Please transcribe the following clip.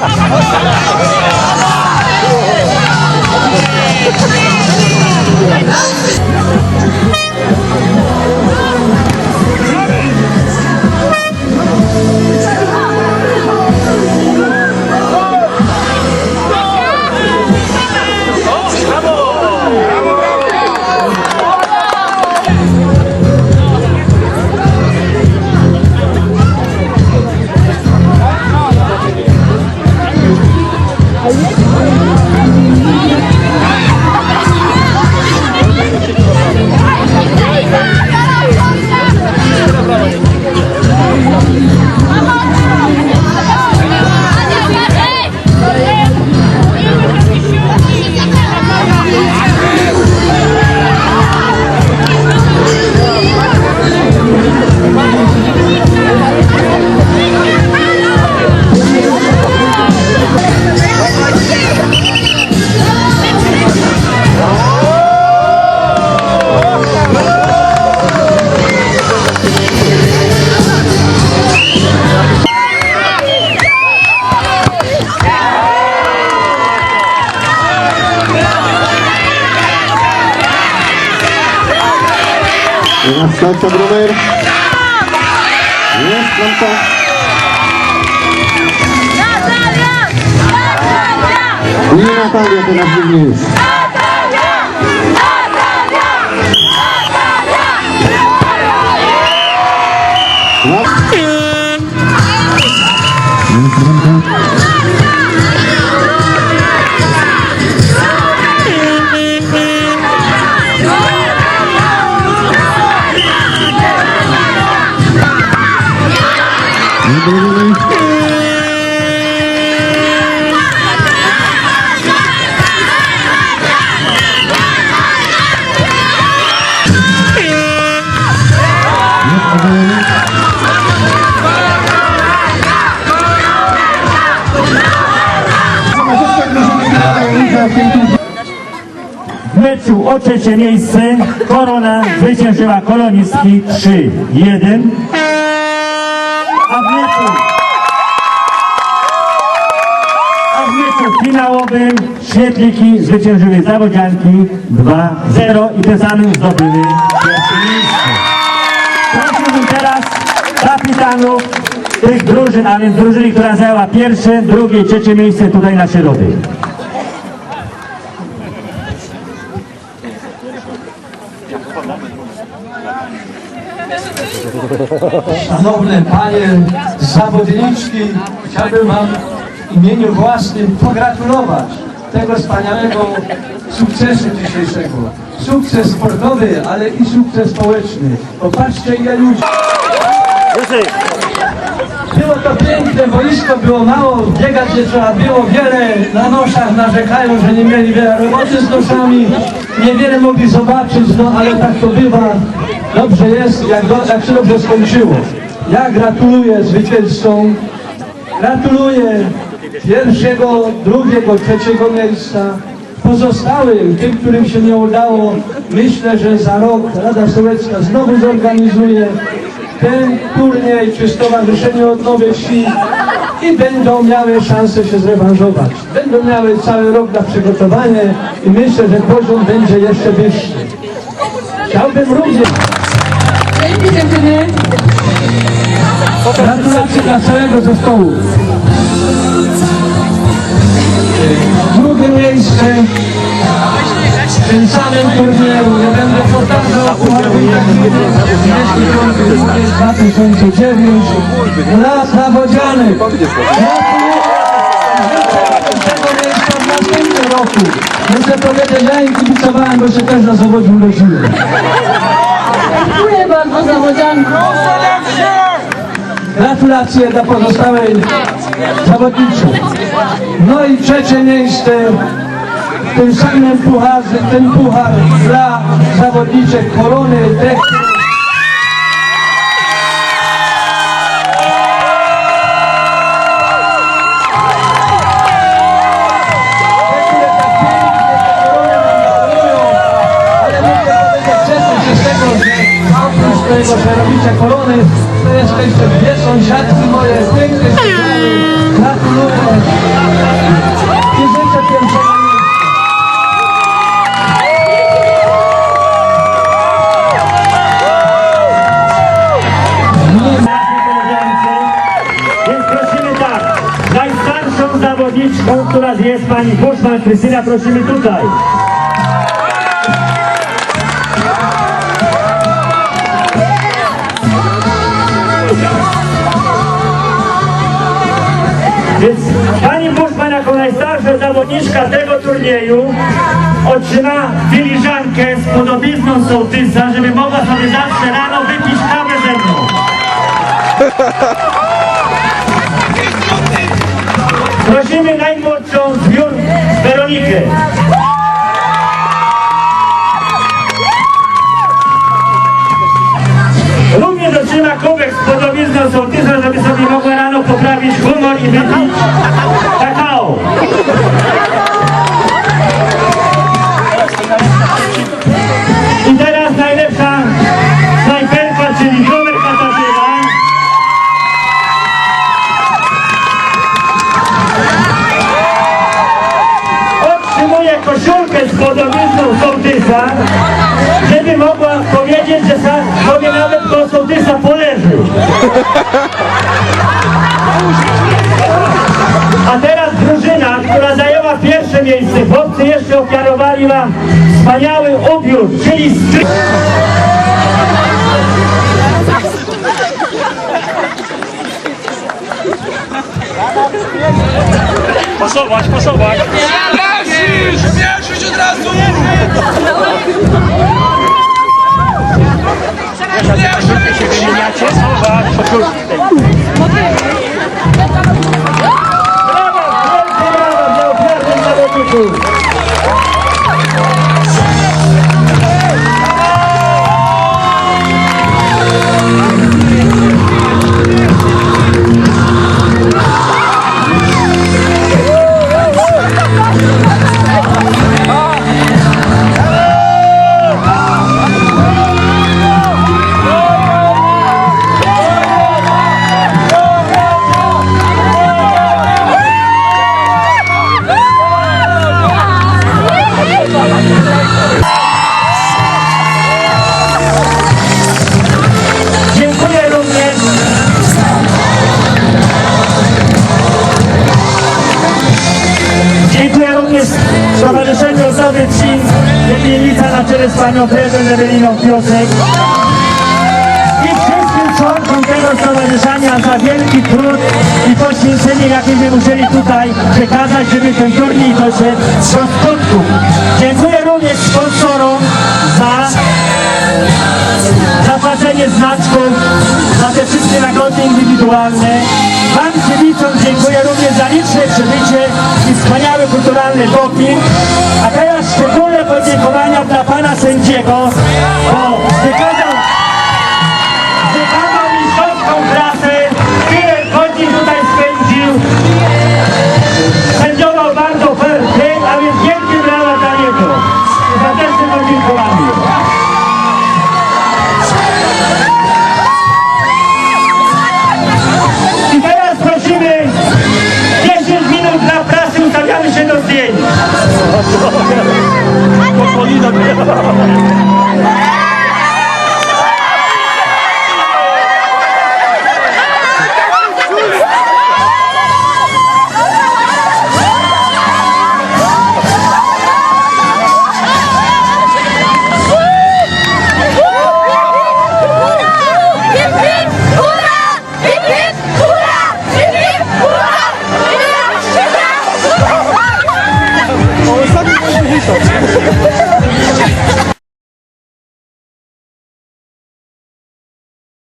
やった! Teraz starcia numer. Jest bramka. I Natalia teraz również. Raz. W meczu o trzecie miejsce Korona zwyciężyła Kolonistki 3-1. A w meczu finałowym Świetliki zwyciężyły Zawodzianki 2-0 i tym samym zdobyły pierwsze miejsce. Prosiłbym teraz kapitanów tych drużyn, a więc drużyny, która zajęła pierwsze, drugie i trzecie miejsce tutaj na środek. Szanowne Panie zawodniczki, chciałbym Wam w imieniu własnym pogratulować tego wspaniałego sukcesu dzisiejszego. Sukces sportowy, ale i sukces społeczny. Popatrzcie ile ludzi. Było to piękne boisko, było mało, biegać nie trzeba było wiele, na noszach narzekają, że nie mieli wiele roboty z noszami, niewiele mogli zobaczyć, no ale tak to bywa, dobrze jest, jak, do, jak się dobrze skończyło. Ja gratuluję zwycięzcom, gratuluję pierwszego, drugiego, trzeciego miejsca, pozostałym, tym, którym się nie udało, myślę, że za rok Rada Sołecka znowu zorganizuje ten turniej czy Stowarzyszenie Odnowy Wsi i będą miały szansę się zrewanżować. Będą miały cały rok na przygotowanie i myślę, że poziom będzie jeszcze wyższy. Chciałbym również... Gratulacje dla całego zespołu. Drugie miejsce w tym samym turnieju. Ja będę powtarzał, jeśli 99 lat zawodzianych. roku. Muszę powiedzieć, ja im kibicowałem, bo się też na zawodzie urodziłem. Dziękuję bardzo zawodziankom. Gratulacje dla pozostałej zawodniczej. No i trzecie miejsce w tym samym pucharze, ten puchar dla zawodniczek Korony Technik. Krystyna, prosimy tutaj. Więc pani Buszman jako najstarsza zawodniczka tego turnieju otrzyma filiżankę z podobizną sołtysa, żeby mogła sobie zawsze rano wypić kawę ze mną. Weronikę. Również otrzyma kubek z podobizną sołtysa, żeby sobie mogła rano poprawić humor i wypić podobizną sołtysa, żeby mogła powiedzieć, że sobie nawet do sołtysa poleży. A teraz drużyna, która zajęła pierwsze miejsce, chłopcy jeszcze ofiarowali nam wspaniały ubiór, czyli stry... Posować, Браво! Браво! Браво! Браво! Браво! Panią prezes Eweliną Piosek i wszystkim członkom tego stowarzyszenia za wielki trud i poświęcenie, jakie my musieli tutaj przekazać, żeby ten turniej doszedł do skutku. Dziękuję również sponsorom za zapłacenie znaczków, za te wszystkie nagrody indywidualne. Wam kibicom dziękuję również za liczne przybycie i wspaniały kulturalny doping. A teraz szczególne podziękowania dla pana sędziego, bo